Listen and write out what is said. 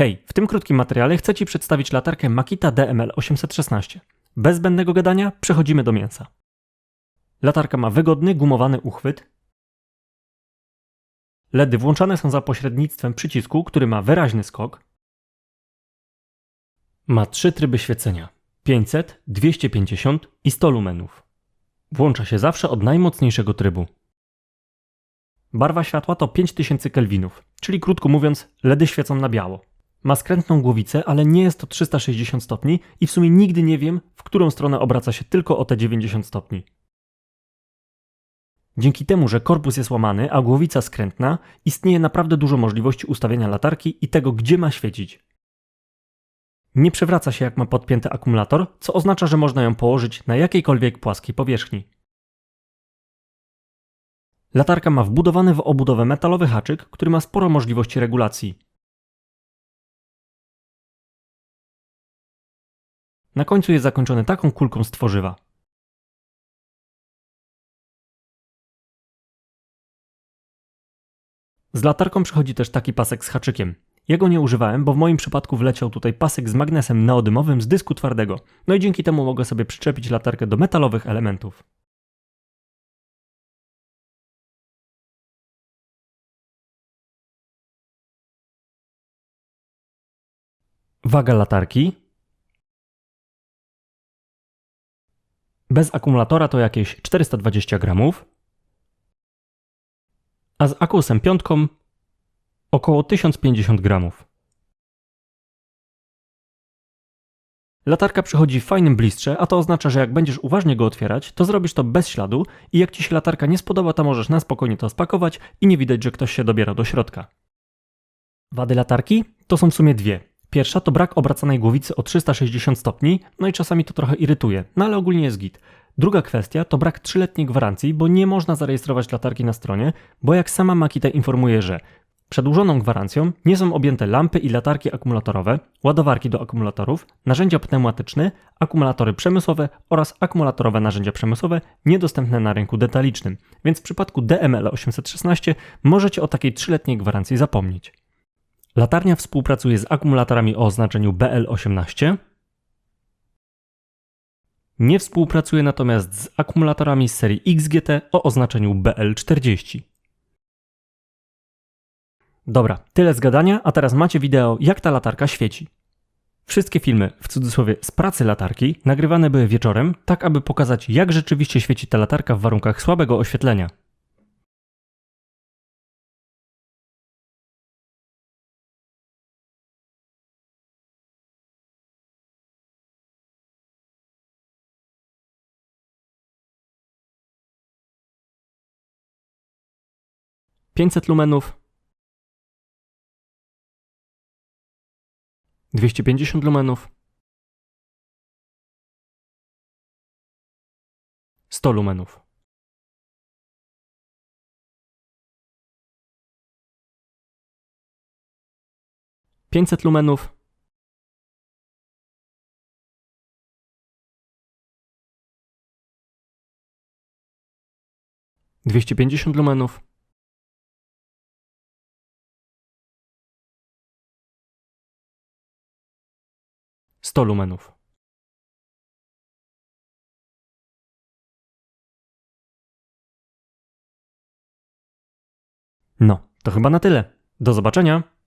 Hej, w tym krótkim materiale chcę Ci przedstawić latarkę Makita DML 816. Bez zbędnego gadania przechodzimy do mięsa. Latarka ma wygodny, gumowany uchwyt. LEDy włączane są za pośrednictwem przycisku, który ma wyraźny skok. Ma trzy tryby świecenia: 500, 250 i 100 lumenów. Włącza się zawsze od najmocniejszego trybu. Barwa światła to 5000 kelwinów, czyli krótko mówiąc, LEDy świecą na biało. Ma skrętną głowicę, ale nie jest to 360 stopni i w sumie nigdy nie wiem, w którą stronę obraca się tylko o te 90 stopni. Dzięki temu, że korpus jest łamany, a głowica skrętna, istnieje naprawdę dużo możliwości ustawienia latarki i tego, gdzie ma świecić. Nie przewraca się jak ma podpięty akumulator, co oznacza, że można ją położyć na jakiejkolwiek płaskiej powierzchni. Latarka ma wbudowany w obudowę metalowy haczyk, który ma sporo możliwości regulacji. Na końcu jest zakończony taką kulką z tworzywa. Z latarką przychodzi też taki pasek z haczykiem. Jego nie używałem, bo w moim przypadku wleciał tutaj pasek z magnesem neodymowym z dysku twardego, no i dzięki temu mogę sobie przyczepić latarkę do metalowych elementów. Waga latarki. Bez akumulatora to jakieś 420 gramów, a z akusem piątką około 1050 gramów. Latarka przychodzi w fajnym blistrze, a to oznacza, że jak będziesz uważnie go otwierać, to zrobisz to bez śladu i jak ci się latarka nie spodoba, to możesz na spokojnie to spakować i nie widać, że ktoś się dobiera do środka. Wady latarki to są w sumie dwie. Pierwsza to brak obracanej głowicy o 360 stopni, no i czasami to trochę irytuje, no ale ogólnie jest git. Druga kwestia to brak trzyletniej gwarancji, bo nie można zarejestrować latarki na stronie, bo jak sama Makita informuje, że Przedłużoną gwarancją nie są objęte lampy i latarki akumulatorowe, ładowarki do akumulatorów, narzędzia pneumatyczne, akumulatory przemysłowe oraz akumulatorowe narzędzia przemysłowe niedostępne na rynku detalicznym, więc w przypadku DML 816 możecie o takiej trzyletniej gwarancji zapomnieć. Latarnia współpracuje z akumulatorami o oznaczeniu BL18. Nie współpracuje natomiast z akumulatorami z serii XGT o oznaczeniu BL40. Dobra, tyle z gadania, a teraz macie wideo, jak ta latarka świeci. Wszystkie filmy, w cudzysłowie z pracy latarki, nagrywane były wieczorem, tak aby pokazać, jak rzeczywiście świeci ta latarka w warunkach słabego oświetlenia. Pięćset lumenów, 250 lumenów, 100 lumenów. Pięćset lumenów, dwieście pięćdziesiąt lumenów, 100 lumenów. No, to chyba na tyle. Do zobaczenia.